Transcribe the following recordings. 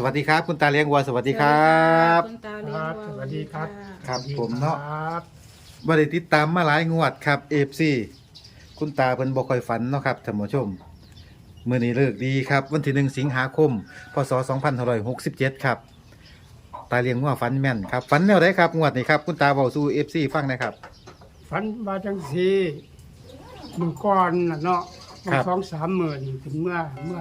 สวัสดีครับ คุณตาเลี้ยงวัวสวัสดีครับ คุณตาเลี้ยงครับวัสวัสดีครับครับสวัสดีผมเนาะ ครับบ่ได้ติดตามมาหลายงวดครับเอฟซีคุณตาเพิ่นบ่ค่อยฝันเนาะครับท่านผู้ชมมื้อนี้เลิกดีครับ วันที่1สิงหาคม พศ2567 ครับ ตาเลี้ยงวัวฝันแม่นครับฝันแนวใดครับงวดนี้ครับคุณตาเว้าสู่ FC ฟังหนะครับ ฝันว่าจังสีมือก่อนน่ะเนาะครับ สองสามหมื่นถึงเมื่อเมื่อ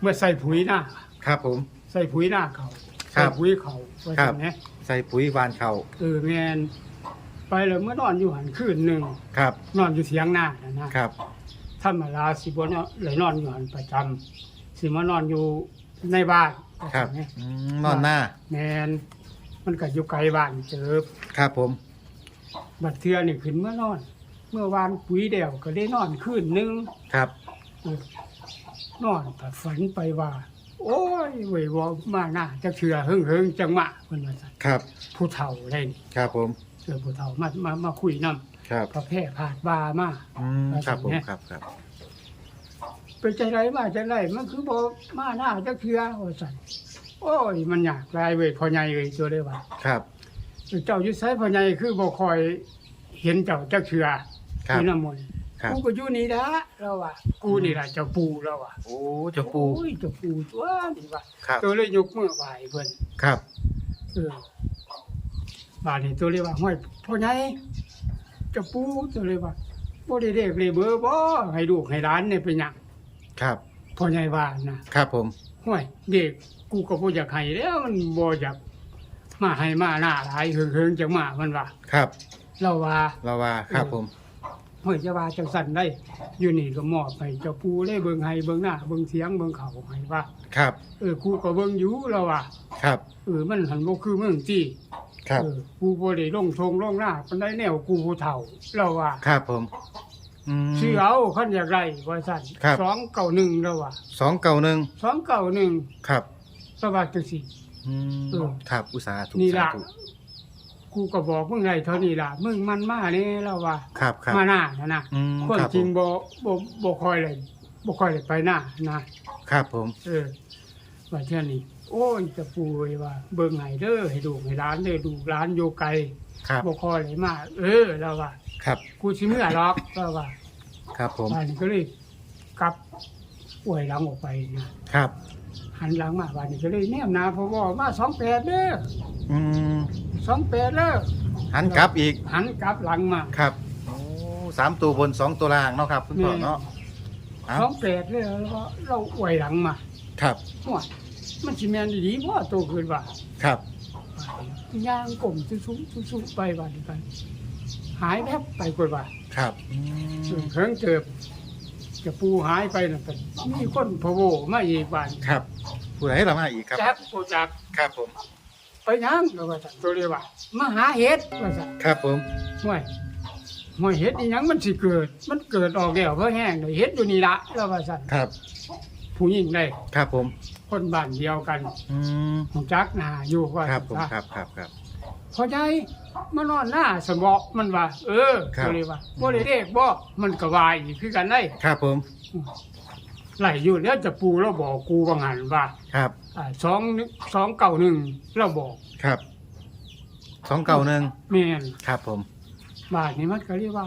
เมื่อใส่ปุ๋ยหน้า ครับผม ใส่ปุ๋ยหน้าเขาครัใส่บปุ๋ยเขาว่าครัจับงนี้ใส่ปุ๋ยหวานเข้าเออแมนไปเลยเมื่อนอนอยู่หันคืนหนึ่งครับนอนอยู่เถียงหน้านะนะครับถ้ามาลาสิบนเลยนอนอยู่หันประจำสิมานอนอยู่ในบ้านครับว่าจังนี้อืมนอนหน้าแมนมันก็อยู่ไกลบ้านเจอ ครับผม บัดเทือนี่ขึ้นเมื่อนอน เมื่อวานปุ๋ยเดียวก็ได้นอนคืนหนึงครับเออนอนแต่ฝันไปว่า โอ้ยเวยว่ามาหน้าจะเชื่อเฮิงเฮิงจังมะเพิ่นว่าซั่นครับ ผู้เฒ่าได้นี่ครับผมเออผู้เฒ่ามามามาคุยนํครับ พระแพร่ผาดบามา อืม ครับผม ครับครับ เป็นใจไรมาจังไรมันคือบ่มาหน้าจะเชื่อว่าซั่นโอ้ย มันยากหลายเว้ยพ่อใหญ่เอ้ยตัวได้ว่าครับ เจ้าอยู่ไสพ่อใหญ่คือบ่คอย เห็นเจ้าจักเชื่อครับนี่น้ำมนต์ ครับ กูก็อยู่นี่ละเราอะกูนี่ล่ะเจ้าปู่เราอะโอ้เจ้าปูโอ้ยเจ้าปู่ตัวนี่ว่าครับ ตัวเลยยกมือไหว้เพิ่นครับ เออบ้านนี้ตัวเลยว่าห้อยพ่อใหญ่เจ้าปู่ตัวเลยว่าบ่ได้เรียกเลยเบอร์บ่ให้ลูกให้หลานเนี่ยเป็นหยังครับ พ่อใหญ่ว่านะครับผม ห้อยเด็กกูก็บ่อยากให้แล้วมันบ่อยากมาให้มาหน้าหลายเฮิงๆจังมามันว่า ครับ เราว่า เราว่า ครับผม เฮ้ยจะว่าจังสั่นได้ อยู่นี่ก็มอบให้เจ้าปู่ได้เบิ่งให้เบิ่งหน้าเบิ่งเสียงเบิ่งเขาให้ว่าครับ เออกูก็เบิ่งอยู่แล้วว่าครับ เออมันหันบ่คือเมืองจี้ครับเออกูบ่ได้ลงทงลงหน้าปานใดแนวกูผู้เฒ่าแล้วว่าครับผมอืม ชื่อเอาคันอยากได้ว่าซั่นครับ291แล้วว่าสองเก่าหนึ่ง291ครับสวัสดีสิ อืมเออ ครับอุตสาหถูกนี่สาล่ะธุ กูก็บอกมึงไงเท่านี้ล่ะ มึงมันมาแน่แล้วว่า ครับครับ มาหน้านะนะอืมคนครับจริงผมบ่บ่บ่ค่อยเลยบ่ค่อยได้ไปหน้านะครับผม เออว่าเช่นนี้โอ้ยจะปูเลยว่า เบิ่งให้เด้อให้ดูให้ร้านเด้อดูร้านอยู่ไกลครับ บ่คอยเลยมาเออแล้วว่า ครับ กูสิเมื่อหรอกแล้วว่าครับผม บ้านนี้ก็เลยกลับป่วยหลังออกไปนะครับ หันหลังมาบ้านนี้ก็เลยแนมหนาเพราะว่ามา28เด้อ อืม 28เด้อหันกลับอีกหันกลับหลังมาครับโอ้สามตัวบนสองตัวล่างเนาะครับคุณพ่อแม่เนาะเอา28เด้อแล้วก็เราป่วยหลังมา ครับว่ามันสิแม่นดีบ่โตขึ้นว่าครับย่างกลมซุๆซุๆไปบ้านนี้ไป หายแวบไปกว่าว่าครับอืมเพิ่งเจอจะปูหายไปนะแต่มีคนพะโวมาอีกบ้านครับผู้ใดเรามาอีกครับแจ๊บปูจักครับผม ไปยังแล้วว่าซั่นตัวเรียกว่ามาหาเห็ดว่าซั่นครับผม ห่วยห่วยเห็ดอีหยังมันสิเกิด มันเกิดออกแล้วเพราะแห้งเลยเห็ดอยู่นี่ละแล้วว่าซั่นครับ ผู้หญิงได้ครับผม คนบ้านเดียวกันอืมของจักหน้าอยู่ว่าครับผมซั่นครับครับครับ พอใจมานอนหน้าสมอมันว่า เออครับ ตัวเรียกว่าบ่ได้เรียกบ่มันก็ว่าอีกคือกันได้ครับผม ไหลอยู่แล้วจะปูแล้วบอกกูว่างันว่าครับอ่าสองสองเก่าหนึ่งเราบอกครับสองเก่าหนึ่งแม่นครับผมบาทนี้มันก็เรียกว่า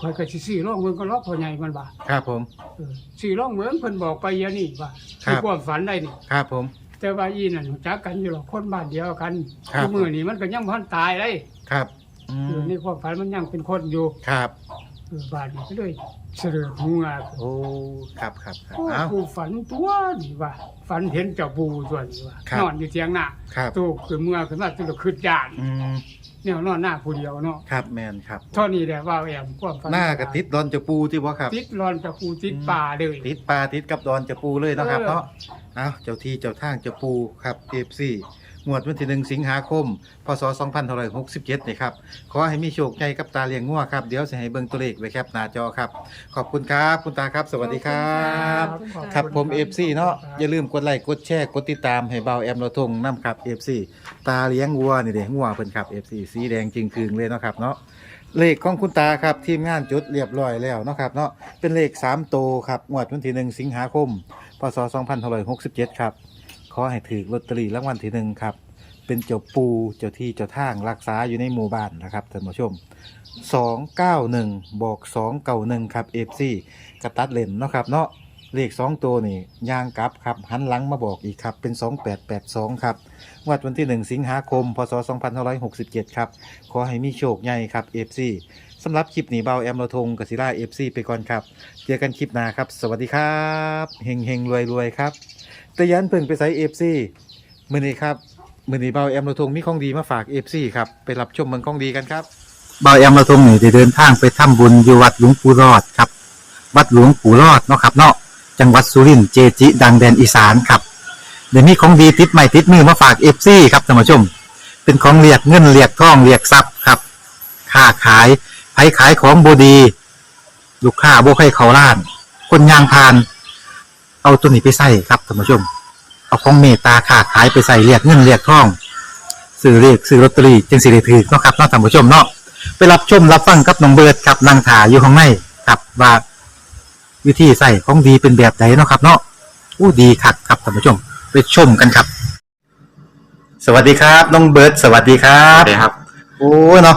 คอยก็สิซื้อร่องเมืองก็รอบพ่อใหญ่มันบ่าครับผมเออซื้อร่องเมืองเพิ่นบอกไปอยางนี่ว่าครับคือความฝันได้นี่ครับผม แต่ว่าอีนั่นรู้จักกันอยู่หรอกคนบ้านเดียวกันครับมื้อนี้มันก็ยังบ่ทันตายเลยครับอืเออมในความฝันมันยังเป็นคนอยู่ครับ เออบาทนี้ก็เลยเสลือหัวโอ้ ครับครับครับโอ้เอ้า กูฝันตัวนี่ว่า ฝันเห็นเจ้าปูส่วนนี่ว่าครับ นอนอยู่เถียงหน้าครับตู้คือเมื่อขึ้นมาตู้ขึ้นยานอืมเนี่ยนอนหน้าผู้เดียวเนาะครับแมนครับ เท่านี้แหละว่าแอมความฝันหน้ากระติดดอนจะปูที่บ่ครับ ติดรอนจากปูติดป่าเลย ติดปลาติดกับดอนจะปูเลยเนาะครับเออเนาะเอาเจ้าที่เจ้าทางจะปูครับเอฟซี งวดวันที่หนึ่งสิงหาคม พศ2567นี่ครับ ขอให้มีโชคใหญ่กับตาเลี้ยงงัวครับ เดี๋ยวจะให้เบิ่งตัวเลขไว้แคปหน้าจอครับ ขอบคุณครับ คุณตาครับ สวัสดีครับ ครับผม FC เนาะอย่าลืมกดไลค์กดแชร์กดติดตามให้เบาแอมเราทงน้ำครับ FC ตาเลี้ยงวัวนี่เด้งัวเพิ่นครับ FC สีแดงจริงคืงเลยเนาะครับเนาะเลขของคุณตาครับทีมงานจุดเรียบร้อยแล้วเนาะครับเนาะเป็นเลข3โตวครับงวดวันที่1สิงหาคมพพศ2567ครับ ขอให้ถือลอตเตอรี่รางวัลที่หนึ่งครับ เป็นเจ้าปูเจ้าที่เจ้าทางรักษาอยู่ในหมู่บ้านนะครับท่านผู้ชม 291 บอก 291 ครับ FC กระตัดเลนเนาะครับเนาะเลข 2 ตัวนี่ยางกลับครับหันหลังมาบอกอีกครับ เป็น 2882 ครับงวดวันที่ 1 สิงหาคม พศ 2567 ครับ ขอให้มีโชคใหญ่ครับ FC สำหรับคลิปนี้เบาแอมโลทงกศิรา FC ไปก่อนครับ เจอกันคลิปหน้าครับ สวัสดีครับเฮงเฮงรวยรวยครับ แต่ยันเพิ่งไปใส่ FC มื้อนี้ครับมือนี้เบาแอมโลทงมีของดีมาฝาก FC ครับไปรับชมเมืองของดีกันครับเบาแอมเราทงนี่ได้เดินทางไปทำบุญอยู่วัดหลวงปู่รอดครับ วัดหลวงปู่รอดเนาะครับเนาะจังหวัดสุรินทร์เจจิ ดังแดนอีสานครับเดี๋ยวนี้ของดีติดใหม่ติดมือมาฝากเอฟซีครับท่านผู้ชม เป็นของเรียกเงินเรียกทองเรียกทรัพย์ครับค้าขายไผขายของบดี ลูกค้าบ่ให้เขาล้าน คนยางพาน เอาตัวนี้ไปใส่ครับท่านผู้ชม เอาของเมตตาค้าขายไปใส่เรียกเงินเรียกทองซื้อเรียกซื้อลอตเตอรี่จึงสิได้ถือเนาะครับเนาะท่านผู้ชมเนาะไปรับชมรับฟังกับน้องเบิร์ดครับนางถาอยู่ข้างในครับว่าวิธีใส่ของดีเป็นแบบไหนเนาะครับเนาะอู้ดีคักครับท่านผู้ชม ไปชมกันครับ สวัสดีครับน้องเบิร์ดสวัสดีครัครับบครับ โอ้เนาะ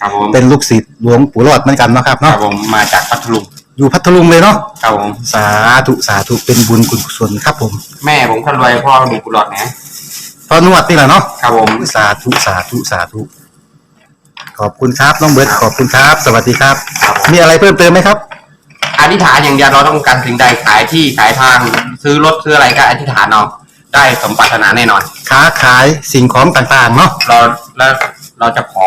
ครับผมเป็นลูกศิษย์หลวงปู่รอดเหมือนกันเนาะครับครับเนาะผมมาจากพัทลุงอยู่พัทลุงเลยเนาะครับผมสาธุสาธุเป็นบุญคุณกุศลครับผมแม่ผมคนรวยพ่อมีกุหลาบนะพอนวดนี่แหละเนาะครับผมสาธุสาธุสาธุขอบคุณครับน้องเบิร์ดขอบคุณครับ สวัสดีครับครับผมมีอะไรเพิ่มเติมไหมครับ อธิษฐานอย่างเดียวเราต้องการสิ่งใดขายที่ขายทางซื้อรถซื้ออะไรก็อธิษฐานเอาได้สมปรารถนาแน่นอนค้าขายสิ่งของต่างๆเนาะเราแล้วเราจะขอ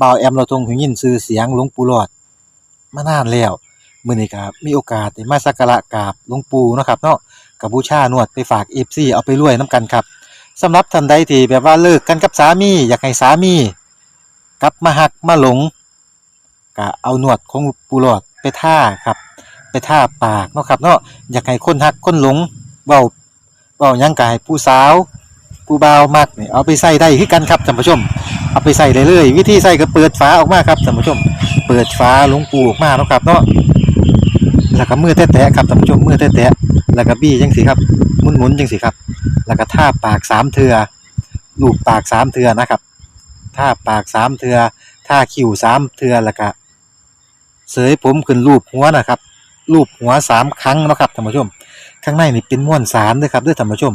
บ่าวแอมเราทรงหูยินชื่อเสียงหลวงปู่หลอดมานานแล้วมื้อนี้ก็มีโอกาสได้มาสักการะกราบหลวงปู่เนาะครับเนาะกับบูชานวดไปฝาก FC เอาไปรวยนํกันครับสำหรับท่านใดที่แบบว่าเลิกกันกับสามี อยากให้สามีกลับมาหักมาหลงก็เอาหนวดของปูหลอดไปท่าครับ ไปท่าปากเนาะครับเนาะอยากให้คนหักคนหลงเว้าเว้ายังกายผู้สาว ผู้บ่าวมักนี่เอาไปใส่ได้คือกันครับท่านผู้ชม เอาไปใส่ได้เลย วิธีใส่ก็เปิดฝาออกมาครับท่านผู้ชม เปิดฝาหลวงปูออกมาเนาะครับเนาะแล้วก็มือแตะๆครับท่านผู้ชมมือแตะๆแล้วก็บี้จังสิครับหมุนๆจังสิครับ แล้วก็ท่าปากสามเทือลูบปากสามเทือนะครับท่าปากสามเทือท่าคิ้วสามเทือแล้วก็เสยผมขึ้นรูปหัวนะครับรูปหัวสามครั้งนะครับท่านผู้ชม ข้างในนี่เป็นม้วนสารด้วยครับด้วยท่านผู้ชม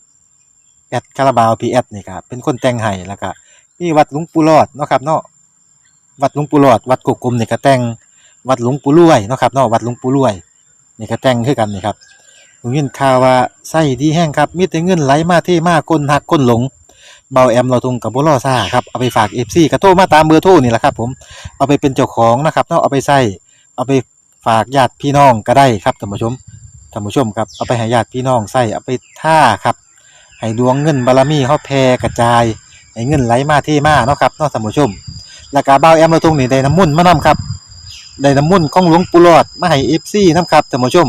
แอดคาราบาวพีแอดนี่ครับเป็นคนแต่งให้แล้วก็มีวัดหลวงปู่หลอดเนาะครับเนาะวัดหลวงปู่หลอด วัดกกกลมนี่ก็แต่งวัดหลวงปู่รวยเนาะครับเนาะวัดหลวงปู่รวยนี่ก็แต่งคือกันนี่ครับผมยินข่าวว่าไส้ดีแห้งครับมีแต่เงินไหลมาเทมาก้นหักก้นหลงเบาแอมเราทงกับบุรอซ่าครับเอาไปฝากเอฟซีกระโทรมาตามเบอร์โทรนี่แหละครับ ผมเอาไปเป็นเจ้าของนะครับเนาะเอาไปใส่เอาไปฝากญาติพี่น้องก็ได้ครับท่านผู้ชมท่านผู้ชมครับเอาไปให้ญาติพี่น้องใส่เอาไปท่าครับ ให้ดวงเงินบารมีเขาแผ่กระจาย ให้เงินไหลมาเทมาเนาะครับเนาะท่านผู้ชม แล้วก็เบาแอมเราทงนี่ได้น้ำมุ่นมานํครับ ได้น้ำมุ่นของหลวงปู่หลอดมาให้เอฟซีนํครับท่านผู้ชม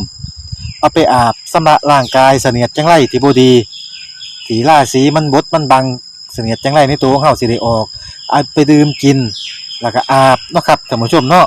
เอาไปอาบสำระร่างกายเสนียดจังไรที่บดีสีล่าสีมันบดมันบังเสนียดจังไรในตัวของเฮาสิได้ออกเอาไปดื่มกิน แล้วก็อาบเนาะครับท่านผู้ชมเนาะ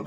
งต